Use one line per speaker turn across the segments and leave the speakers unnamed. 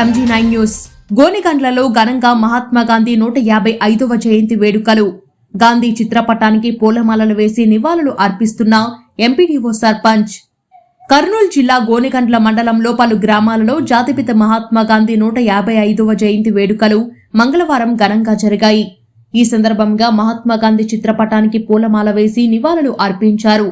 MG nine news. గోనిగండ్లలో ఘనంగా మహాత్మా గాంధీ నూట యాభై ఐదవ జయంతి వేడుకలు. గాంధీ చిత్రపటానికి పూలమాలలు వేసి నివాళులు అర్పిస్తున్న ఎంపీడీఓ సర్పంచ్. కర్నూలు జిల్లా గోనిగండ్ల మండలంలో పలు గ్రామాలలో జాతిపిత మహాత్మా గాంధీ నూట యాభై ఐదవ జయంతి వేడుకలు మంగళవారం ఘనంగా జరిగాయి. ఈ సందర్భంగా మహాత్మా గాంధీ చిత్రపటానికి పూలమాల వేసి నివాళులు అర్పించారు.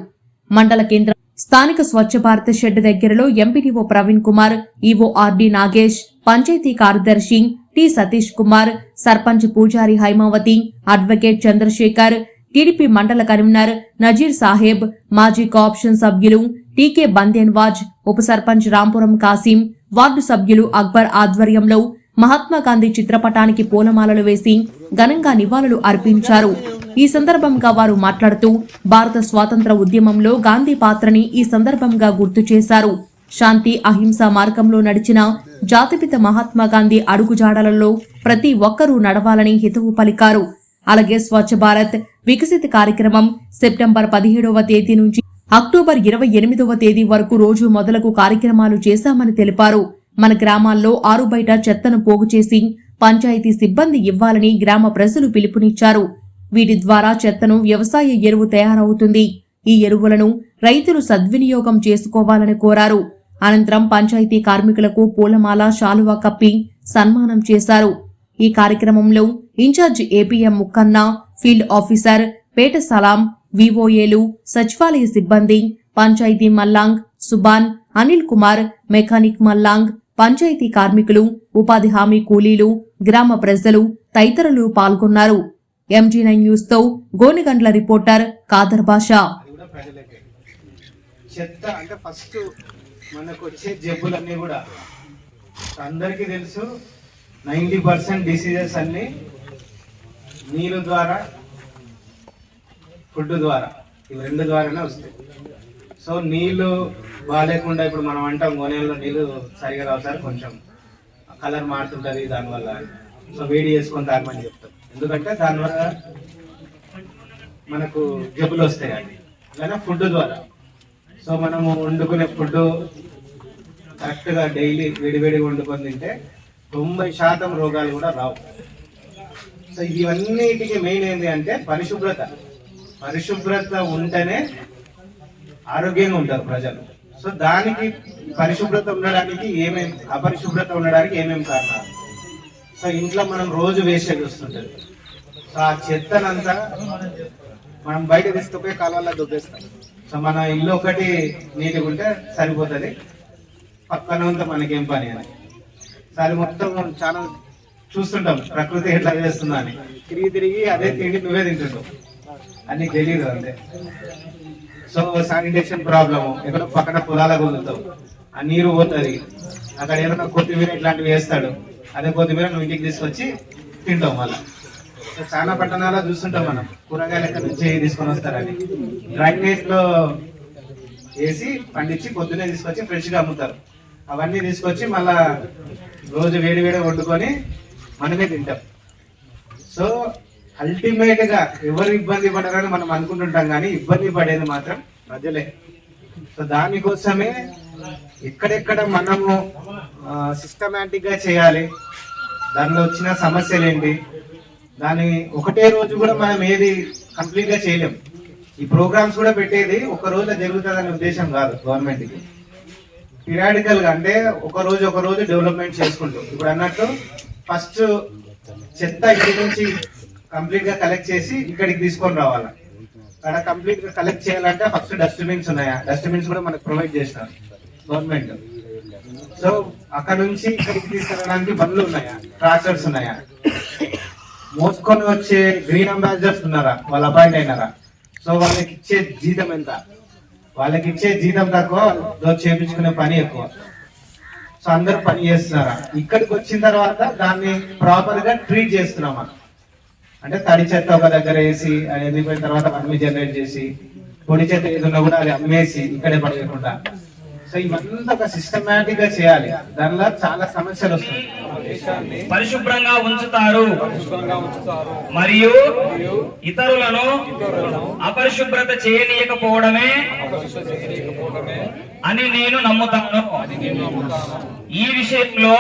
మండల కేంద్ర స్థానిక స్వచ్ఛ భారత్ షెడ్ దగ్గరలో MPDO Praveen Kumar EO RD Nagesh panchayat కార్యదర్శి T Satish Kumar sarpanch Pujari Haimavathi advocate Chandrasekhar TDP మండల కన్వీనర్ నజీర్ సాహెబ్ మాజీ కోఆప్షన్ సభ్యులు టీకే బందేన్వాజ్ ఉప సర్పంచ్ రాంపురం కాసిం వార్డు సభ్యులు అక్బర్ ఆధ్వర్యంలో మహాత్మా గాంధీ చిత్రపటానికి పూలమాలలు వేసి ఘనంగా నివాళులు అర్పించారు. ఈ సందర్భంగా వారు మాట్లాడుతూ భారత స్వాతంత్ర ఉద్యమంలో గాంధీ పాత్రని ఈ సందర్భంగా గుర్తు చేశారు. శాంతి అహింస మార్గంలో నడిచిన జాతిపిత మహాత్మా గాంధీ అడుగుజాడలలో ప్రతి ఒక్కరూ నడవాలని హితవు పలికారు. అలాగే స్వచ్ఛ భారత్ వికసిత కార్యక్రమం సెప్టెంబర్ పదిహేడవ తేదీ నుంచి అక్టోబర్ ఇరవై ఎనిమిదవ తేదీ వరకు రోజు మొదలగు కార్యక్రమాలు చేశామని తెలిపారు. మన గ్రామాల్లో ఆరు బయట చెత్తను పోగు చేసి పంచాయతీ సిబ్బంది ఇవ్వాలని గ్రామ ప్రజలు పిలుపునిచ్చారు. వీటి ద్వారా చెత్తను వ్యవసాయ ఎరువు తయారవుతుంది. ఈ ఎరువులను రైతులు సద్వినియోగం చేసుకోవాలని కోరారు. అనంతరం పంచాయతీ కార్మికులకు పూలమాల శాలువా కప్పి సన్మానం చేశారు. ఈ కార్యక్రమంలో in charge APM Mukkanna field officer Peta Salam వివోఏలు సచివాలయ సిబ్బంది పంచాయతీ మల్లాంగ్ సుబాన్ అనిల్ కుమార్ మెకానిక్ మల్లాంగ్ పంచాయతీ కార్మికులు ఉపాధి హామీ కూలీలు గ్రామ ప్రజలు తదితరులు పాల్గొన్నారు. ఎంజీ నైన్ న్యూస్తో గోనిగండ్ల రిపోర్టర్ కాదర్ బాషా
చెత్త అంటే ఫస్ట్ మనకు వచ్చే జబ్బులన్నీ కూడా. అందరికీ తెలుసు నైంటీ పర్సెంట్ డిసీజెస్ అన్ని నీరు ద్వారా ఫుడ్ ద్వారా. ఇవి రెండు ద్వారానే వస్తాయి. సో నీళ్ళు బాగాలేకుండా ఇప్పుడు మనం అంటాం గోనెల్లో నీళ్ళు సరిగా రావు సార్ కొంచెం కలర్ మారుతుంటుంది దానివల్ల. సో వేడి చేసుకొని తాగమని చెప్తాం ఎందుకంటే దానివల్ల మనకు జబ్బులు వస్తాయి అండి అలానే ఫుడ్ ద్వారా. సో మనము వండుకునే ఫుడ్ కరెక్ట్గా డైలీ వేడివేడిగా వండుకొని తింటే తొంభై శాతం రోగాలు కూడా రావు. సో ఇవన్నిటికీ మెయిన్ ఏంటి అంటే పరిశుభ్రత. పరిశుభ్రత ఉంటేనే ఆరోగ్యంగా ఉంటారు ప్రజలు. సో దానికి పరిశుభ్రత ఉండడానికి ఏమేం అపరిశుభ్రత ఉండడానికి ఏమేమి కారణాలు? సో ఇంట్లో మనం రోజు వేస్టేజ్ వస్తుంటుంది. సో ఆ చెత్తనంతా మనం బయట తీసుకుపోయి కాలువల్లో దుబ్బేస్తాం. సో మన ఇల్లు ఒకటి నీట్గా ఉంటే సరిపోతుంది. పక్కన ఉంటే మనకేం పని అని. సరే మొత్తం చాలా చూస్తుంటాం ప్రకృతి ఎట్లా చేస్తుందా అని. తిరిగి తిరిగి అదే తిండి నువ్వే తింటుంటావు అని తెలియదు అంతే. సో శానిటేషన్ ప్రాబ్లము ఎక్కడో పక్కన పొలాలకు వదులుతావు ఆ నీరు పోతుంది. అక్కడ ఏదైనా కొత్తిమీర ఇట్లాంటివి వేస్తాడు. అదే కొద్దిమీర నువ్వు ఇంటికి తీసుకొచ్చి తింటాం మళ్ళీ. చాలా పట్టణాల్లో చూస్తుంటాం మనం. కూరగాయలు ఎక్కడ నుంచి తీసుకొని వస్తారని. డ్రైనేజ్లో వేసి పండించి పొద్దునే తీసుకొచ్చి ఫ్రెష్గా అమ్ముతారు. అవన్నీ తీసుకొచ్చి మళ్ళా రోజు వేడి వేడి వండుకొని మనమే తింటాం. సో అల్టిమేట్గా ఎవరు ఇబ్బంది పడరని మనం అనుకుంటుంటాం కానీ ఇబ్బంది పడేది మాత్రం ప్రజలే. సో దానికోసమే ఎక్కడెక్కడ మనము సిస్టమేటిక్గా చేయాలి దానిలో వచ్చిన సమస్యలు ఏంటి దాని ఒకటే రోజు కూడా మనం ఏది కంప్లీట్గా చేయలేం. ఈ ప్రోగ్రామ్స్ కూడా పెట్టేది ఒక రోజు జరుగుతుందనే ఉద్దేశం కాదు గవర్నమెంట్కి పిరాడికల్గా అంటే ఒక రోజు ఒక రోజు డెవలప్మెంట్ చేసుకుంటూ. ఇప్పుడు అన్నట్టు ఫస్ట్ చెత్త ఇక్కడి నుంచి కంప్లీట్గా కలెక్ట్ చేసి ఇక్కడికి తీసుకొని రావాలి. అక్కడ కంప్లీట్గా కలెక్ట్ చేయాలంటే ఫస్ట్ డస్ట్బిన్స్ ఉన్నాయా? డస్ట్బిన్స్ కూడా మనకు ప్రొవైడ్ చేసినారు. గవర్నమెంట్. సో అక్కడ నుంచి ఇక్కడికి తీసుకెళ్ళడానికి బండ్లు ఉన్నాయా? ట్రాక్టర్స్ ఉన్నాయా? మోసుకొని వచ్చే గ్రీన్ అంబాసిడర్స్ ఉన్నారా? వాళ్ళు అపాయింట్ అయినారా? సో వాళ్ళకి ఇచ్చే జీతం ఎంత? వాళ్ళకి ఇచ్చే జీతం తక్కువ చేపించుకునే పని ఎక్కువ. సో అందరు పని చేస్తున్నారా? ఇక్కడికి వచ్చిన తర్వాత దాన్ని ప్రాపర్గా ట్రీట్ చేస్తున్నాం మనం అంటే తడి చెత్త ఒక దగ్గర వేసి అది ఎదిగిపోయిన తర్వాత అమ్మి జనరేట్ చేసి పొడి చెత్త ఏదన్నా కూడా అది అమ్మేసి ఇక్కడే పడేయకుండా. సో ఇవంతా ఒక సిస్టమేటిక్గా చేయాలి. దానిలో చాలా సమస్యలు వస్తాయి.
పరిశుభ్రంగా ఉంచుతారు. మరియు ఇతరులను అపరిశుభ్రత చేయనీయకపోవడమే అని నేను నమ్ముతాను. ఈ విషయంలో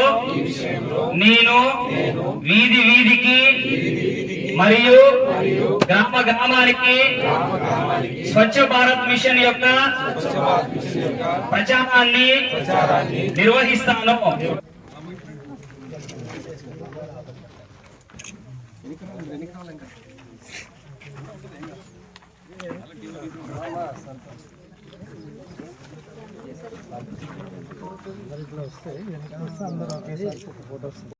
నేను వీధి వీధికి మరియు గ్రామ గ్రామానికి స్వచ్ఛ భారత్ మిషన్ యొక్క ప్రచారాన్ని నిర్వహిస్తాను.